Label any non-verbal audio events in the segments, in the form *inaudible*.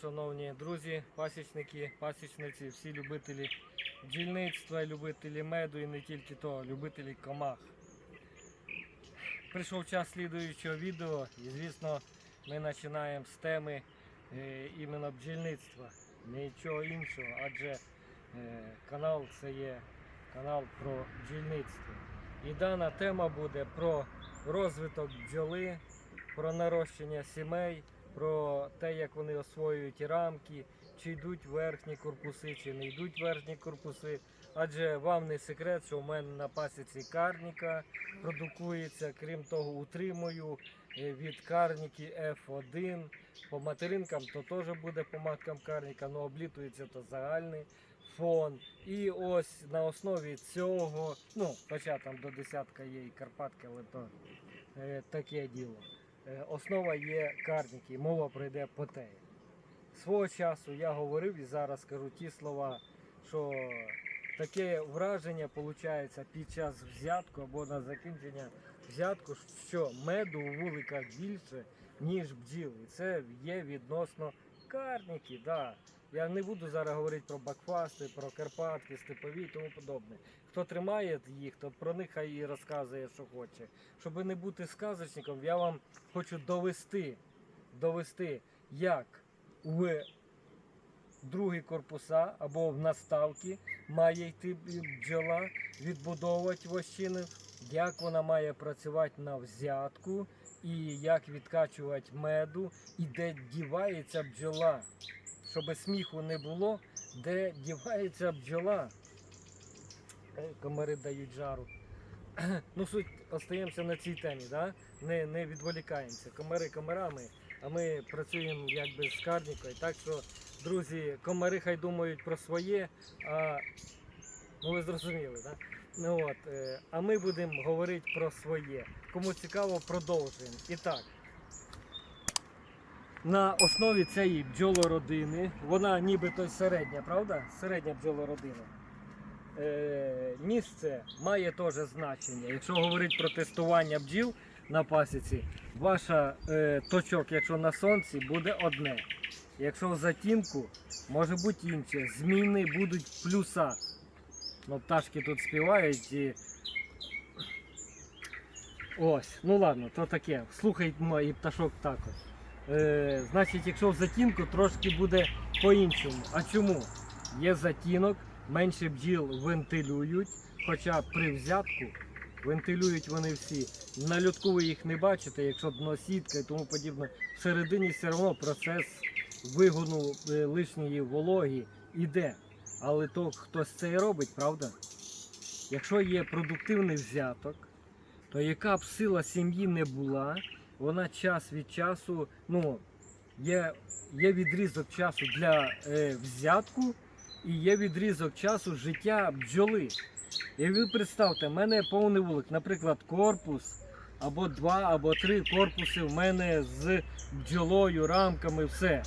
Шановні друзі, пасічники, пасічниці, всі любителі бджільництва, любителі меду і не тільки того, любителі комах. Прийшов час слідуючого відео і звісно ми починаємо з теми е, іменно бджільництва, нічого іншого, адже е, канал це є канал про бджільництво. І дана тема буде про розвиток бджоли, про нарощення сімей, про те, як вони освоюють рамки, чи йдуть верхні корпуси, чи не йдуть верхні корпуси. Адже вам не секрет, що в мене на пасіці карніка продукується. Крім того, утримую е, від карніки F1. По материнкам то теж буде по маткам карніка, але облітується то загальний фон. І ось на основі цього, ну, хоча там до десятка є і Карпатка, але то е, таке діло. Е, основа є карніки, мова пройде по теї. Свого часу я говорив і зараз скажу ті слова, що таке враження виходить під час взятку або на закінчення взятку, що меду у вуликах більше, ніж бджіл. І це є відносно карніки. Да. Я не буду зараз говорити про бакфасти, про Карпатки, степові і тому подобне. Хто тримає їх, то про них хай і розказує, що хоче. Щоб не бути сказочником, я вам хочу довести, довести, як в другі корпуса або в наставки має йти бджола, відбудовувати вощини, як вона має працювати на взятку, і як відкачувати меду, і де дівається бджола. Щоб сміху не було, де дівається бджола. Е, Комари дають жару. *clears throat* Ну, суть остаємося на цій темі, да? не, не відволікаємося. Комари комарами, а ми працюємо якби з карнікою. Так що, друзі, комари хай думають про своє, а ну ви зрозуміли, да? Ну, от, е, а ми будемо говорити про своє. Кому цікаво, продовжуємо. І так. На основі цієї бджолородини, вона нібито середня, правда? Середня бджолородина. Е, місце має теж значення. Якщо говорити про тестування бджіл на пасіці, ваша е, точок, якщо на сонці, буде одне. Якщо в затінку, може бути інше. Зміни будуть в плюсах. Ну, пташки тут співають і. Ось, ну ладно, то таке. Слухайте і пташок також. Е, значить, якщо в затінку, трошки буде по-іншому. А чому? Є затінок, менше бджіл вентилюють, хоча при взятку вентилюють вони всі. На льотку ви їх не бачите, якщо дно сітка і тому подібне. Всередині все одно процес вигону е, лишньої вологі іде. Але то хтось це і робить, правда? Якщо є продуктивний взяток, то яка б сила сім'ї не була, вона час від часу, ну, є, є відрізок часу для е, взятку і є відрізок часу життя бджоли. І ви представте, в мене повний вулик, наприклад, корпус або два, або три корпуси в мене з бджолою, рамками, все.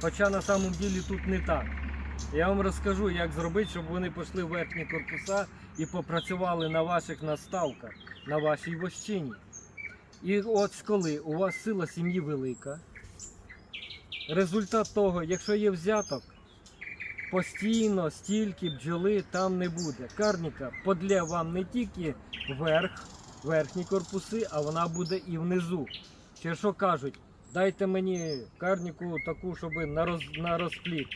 Хоча на самом ділі тут не так. Я вам розкажу, як зробити, щоб вони пішли в верхні корпуса і попрацювали на ваших наставках, на вашій вощині. І от коли у вас сила сім'ї велика, результат того, якщо є взяток, постійно стільки бджоли там не буде. Карніка подлє вам не тільки вверх, верхні корпуси, а вона буде і внизу. Чи що кажуть, дайте мені карніку таку, щоб на, роз, на розпліт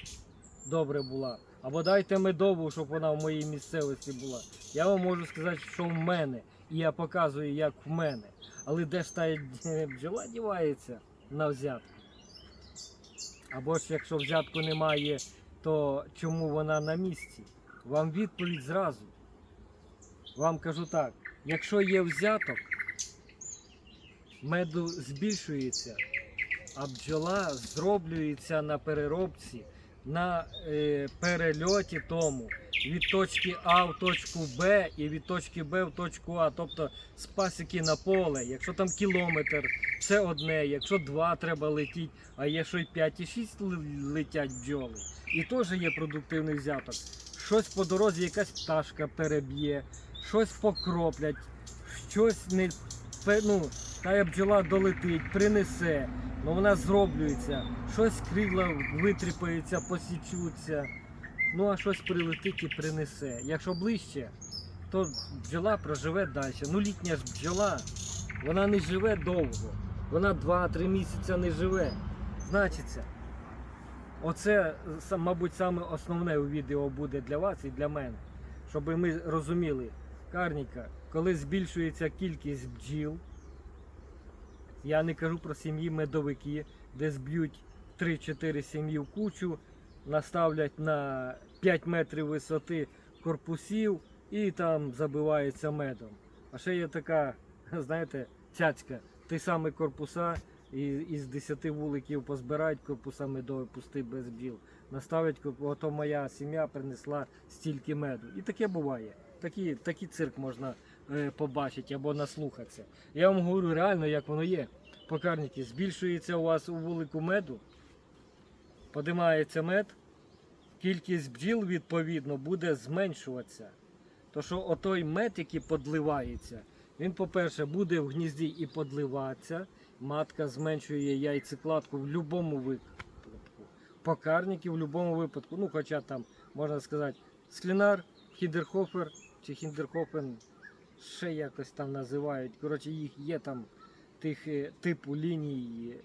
добре була. Або дайте медову, щоб вона в моїй місцевості була. Я вам можу сказати, що в мене. І я показую, як в мене. Але де ж та бджола дівається на взятку? Або ж якщо взятку немає, то чому вона на місці? Вам відповідь зразу. Вам кажу так, якщо є взяток, меду збільшується, а бджола зроблюється на переробці, на е, перельоті тому від точки А в точку Б і від точки Б в точку А, тобто з пасіки на поле. Якщо там кілометр, це одне, якщо два треба летіти, а є що й 5 і 6 летять бджоли. І теж є продуктивний взяток. Щось по дорозі, якась пташка переб'є, щось покроплять, щось не ну, та бджола долетить, принесе. Ну вона зроблюється, щось крила витріпаються, посічуться, ну а щось прилетить і принесе. Якщо ближче, то бджола проживе далі. Ну літня ж бджола, вона не живе довго. Вона 2-3 місяці не живе. Значиться, оце, мабуть, саме основне у відео буде для вас і для мене. Щоб ми розуміли, Карніка, коли збільшується кількість бджіл, я не кажу про сім'ї медовики, де зб'ють 3-4 сім'ї в кучу, наставлять на 5 метрів висоти корпусів і там забивається медом. А ще є така, *laughs* знаєте, цяцька, ті самі корпуса і із 10 вуликів позбирають корпуса медові, пусти без бджіл. Наставлять ото моя сім'я принесла стільки меду. І таке буває. Такі, такий цирк можна е, побачити або наслухатися. Я вам говорю реально, як воно є. Покарники, збільшується у вас у вулику меду, подимається мед, кількість бджіл відповідно буде зменшуватися. То що отой мед, який подливається, він, по-перше, буде в гнізді і подливатися. Матка зменшує яйцекладку в будь-якому випадку. Покарники в будь-якому випадку. Ну, хоча там, можна сказати, склінар, хіндерхофер чи хіндерхофен, ще якось там називають. Коротше, їх є там тих е, типу ліній.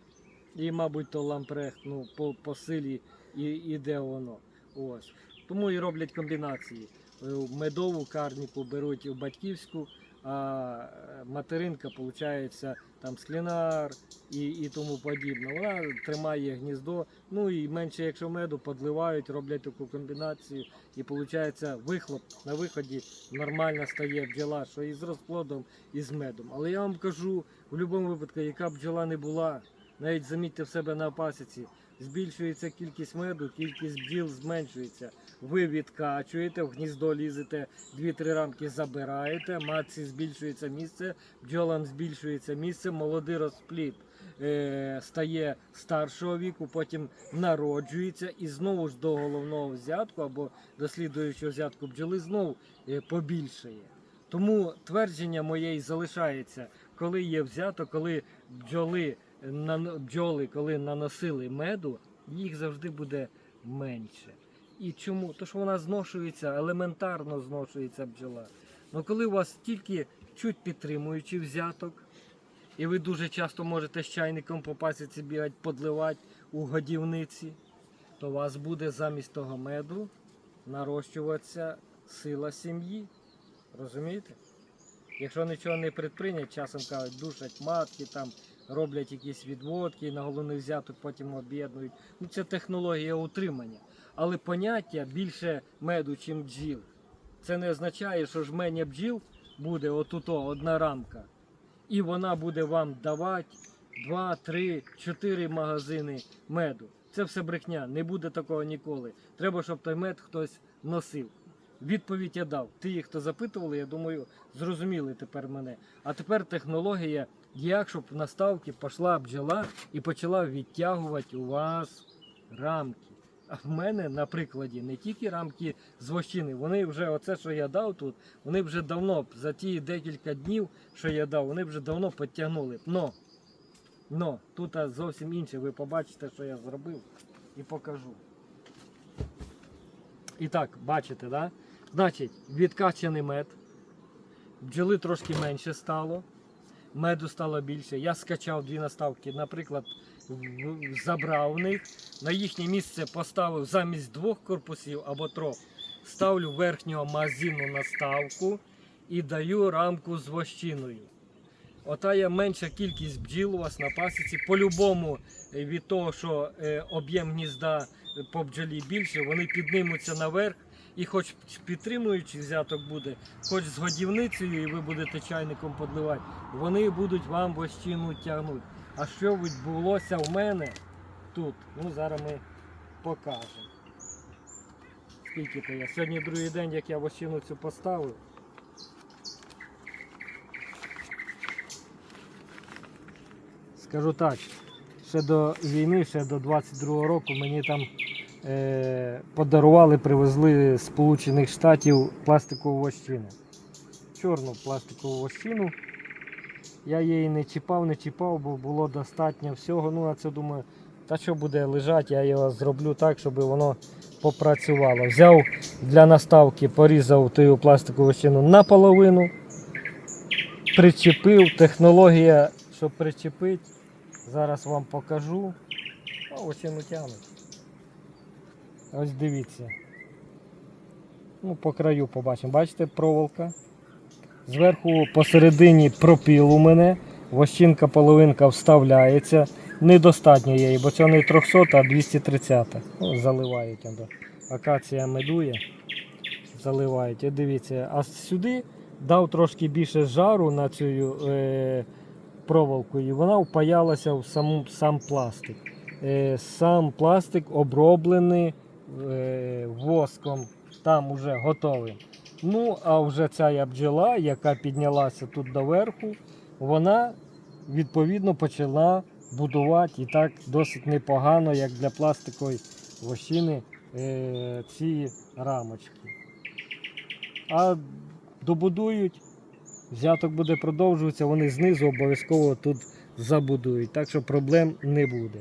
І, мабуть, то лампрехт, ну, по, по силі і, іде воно. Ось. Тому і роблять комбінації. Е, Медову карніку беруть у батьківську, а е, материнка, виходить, там склінар і, і тому подібне. Вона тримає гніздо, ну і менше, якщо меду, подливають, роблять таку комбінацію, і виходить вихлоп на виході нормально стає бджола, що і з розплодом, і з медом. Але я вам кажу, в будь-якому випадку, яка бджола не була, навіть замітьте в себе на пасіці, збільшується кількість меду, кількість бджіл зменшується. Ви відкачуєте, в гніздо лізете, 2-3 рамки забираєте, матці збільшується місце, бджолам збільшується місце, молодий розплід е, стає старшого віку, потім народжується і знову ж до головного взятку або до слідуючого взятку бджоли знову е, побільшає. Тому твердження моє й залишається, коли є взято, коли бджоли, бджоли коли наносили меду, їх завжди буде менше. І чому? То що вона зношується, елементарно зношується бджола. Ну коли у вас тільки чуть підтримуючий взяток, і ви дуже часто можете з чайником по бігати, подливати у годівниці, то у вас буде замість того меду нарощуватися сила сім'ї. Розумієте? Якщо нічого не предпринять, часом кажуть, душать матки, там роблять якісь відводки, на головний взяток потім об'єднують. Ну це технологія утримання. Але поняття більше меду, чим бджіл. Це не означає, що жменя бджіл буде отуто, одна рамка. І вона буде вам давати 2, 3, 4 магазини меду. Це все брехня, не буде такого ніколи. Треба, щоб той мед хтось носив. Відповідь я дав. Ті, хто запитували, я думаю, зрозуміли тепер мене. А тепер технологія, як щоб на ставки пішла бджола і почала відтягувати у вас рамки. А в мене на прикладі не тільки рамки з вощини, вони вже оце, що я дав тут, вони вже давно, за ті декілька днів, що я дав, вони вже давно підтягнули. Но, но тут зовсім інше. Ви побачите, що я зробив і покажу. І так, бачите, да? Значить, відкачаний мед. Бджоли трошки менше стало. Меду стало більше. Я скачав дві наставки, наприклад, забрав в них. На їхнє місце поставив замість двох корпусів або трьох. Ставлю верхнього магазину наставку і даю рамку з вощиною. Ота є менша кількість бджіл у вас на пасіці. По-любому е, від того, що е, об'єм гнізда по бджолі більше, вони піднимуться наверх. І хоч підтримуючий взяток буде, хоч з годівницею, і ви будете чайником подливати, вони будуть вам вощину тягнути. А що відбулося в мене тут? Ну, зараз ми покажемо. Скільки то я? Сьогодні другий день, як я вощину цю поставив. Скажу так, ще до війни, ще до 22-го року мені там подарували, привезли з Сполучених Штатів пластикову вощину. Чорну пластикову вощину. Я її не чіпав, не чіпав, бо було достатньо всього. Ну, а це думаю, та що буде лежати, я його зроблю так, щоб воно попрацювало. Взяв для наставки, порізав ту пластикову вощину наполовину, причепив. Технологія, щоб причепити, зараз вам покажу. А вощину тягнуть. Ось дивіться. Ну, по краю побачимо. Бачите, проволока. Зверху посередині пропіл у мене. Вощинка половинка вставляється. Недостатньо її, бо це не 300, а 230. Ну, заливають. Акація медує. Заливають. І дивіться, а сюди дав трошки більше жару на цю е, проволоку, і вона впаялася в саму, сам пластик. Е, сам пластик оброблений воском, там уже готовий. Ну, а вже ця бджола, яка піднялася тут доверху, вона відповідно почала будувати і так досить непогано, як для пластикової вощини, е, ці рамочки. А добудують, взяток буде продовжуватися, вони знизу обов'язково тут забудують. Так що проблем не буде.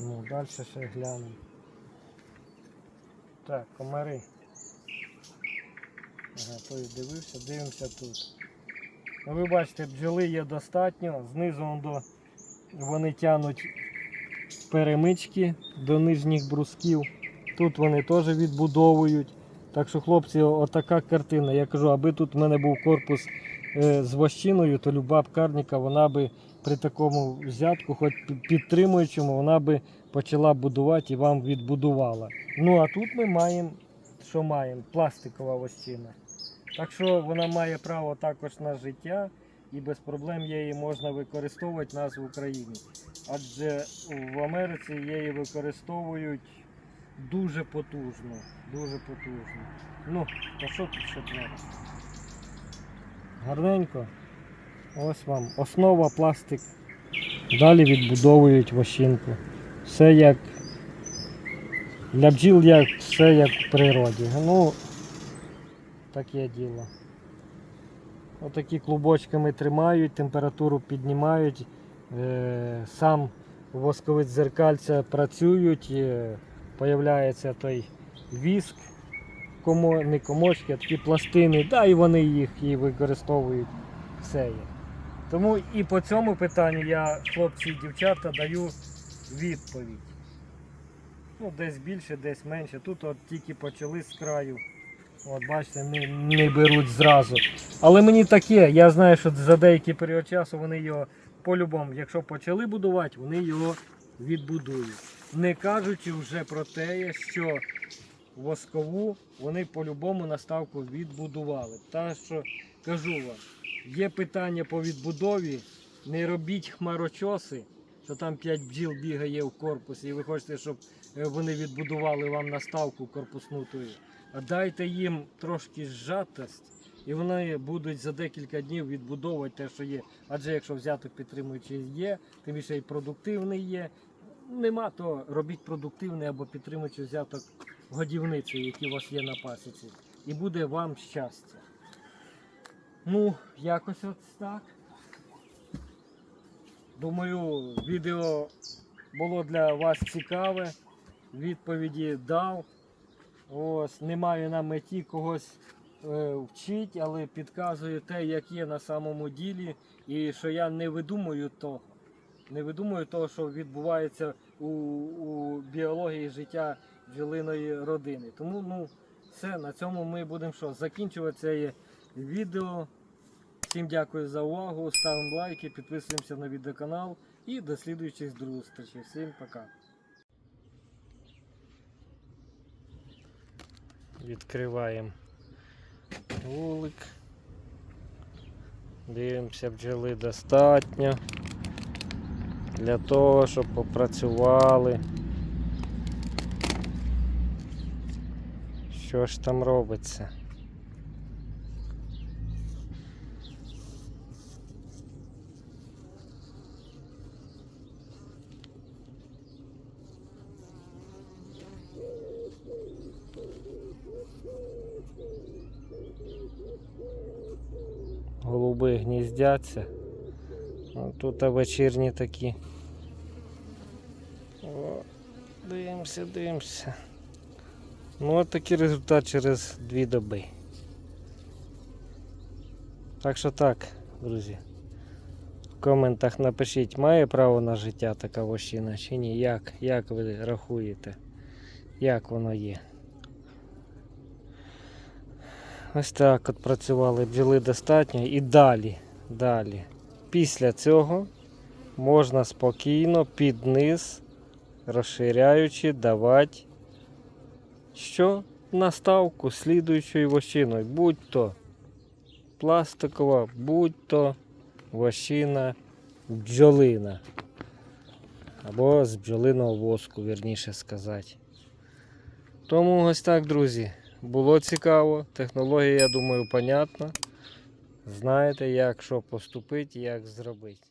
Ну, далі ще глянемо. Так, комари. Ага, той дивився, дивимося тут. Ну, ви бачите, бджоли є достатньо, знизу до, вони тянуть перемички до нижніх брусків. Тут вони теж відбудовують. Так що, хлопці, отака картина. Я кажу, аби тут в мене був корпус е, з вощиною, то люба б карніка, вона би при такому взятку, хоч підтримуючому, вона би почала будувати і вам відбудувала. Ну а тут ми маємо, що маємо? Пластикова вощина. Так що вона має право також на життя і без проблем її можна використовувати нас в Україні. Адже в Америці її використовують дуже потужно. Дуже потужно. Ну, а що тут ще треба? Гарненько. Ось вам основа пластик. Далі відбудовують вощинку. Все як для бджіл як все як в природі. Ну, таке діло. Отакі клубочками тримають, температуру піднімають, е, сам восковець зеркальця працюють, е, появляється той віск, комо, не комочки, а такі пластини, да, і вони їх і використовують все є. Тому і по цьому питанню я, хлопці і дівчата, даю відповідь. Ну, десь більше, десь менше. Тут от тільки почали з краю. От бачите, не, не беруть зразу. Але мені таке, я знаю, що за деякий період часу вони його по-любому, якщо почали будувати, вони його відбудують. Не кажучи вже про те, що воскову вони по-любому наставку відбудували. Та що кажу вам, є питання по відбудові, не робіть хмарочоси, що там 5 бджіл бігає в корпусі, і ви хочете, щоб вони відбудували вам наставку корпуснутою. А дайте їм трошки зжатость, і вони будуть за декілька днів відбудовувати те, що є. Адже якщо взяток підтримуючий є, тим більше і продуктивний є. Нема, то робіть продуктивний або підтримуючий взяток годівниці, які у вас є на пасіці. І буде вам щастя. Ну, якось от так. Думаю, відео було для вас цікаве. Відповіді дав. Ось, не маю на меті когось е, вчити, але підказую те, як є на самому ділі, і що я не видумую того. Не видумую того, що відбувається у, у біології життя бджолиної родини. Тому ну, все, на цьому ми будемо що, закінчувати це відео. Всім дякую за увагу, ставимо лайки, підписуємося на відеоканал і до слідуючих зустрічей. Всім пока. Відкриваємо вулик. Дивимося, бджоли достатньо для того, щоб попрацювали. Що ж там робиться? Гніздяться. Тут вечірні такі. О, дивимося, дивимося. Ну, от такий результат через дві доби. Так що так, друзі. В коментах напишіть, має право на життя така вощина чи ні? Як, як ви рахуєте? Як воно є? Ось так от працювали бджоли достатньо і далі, далі. Після цього можна спокійно під низ, розширяючи, давати що? Наставку слідуючою вощиною. Будь-то пластикова, будь-то вощина бджолина. Або з бджолиного воску, вірніше сказати. Тому ось так, друзі. Було цікаво. Технологія, я думаю, понятна. Знаєте, як що поступити, як зробити.